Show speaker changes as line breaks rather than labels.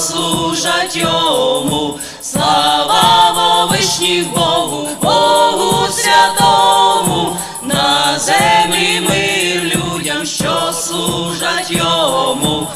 служать йому. Слава Вовишніх Богу, Богу святому, на землі мир людям, що служать йому.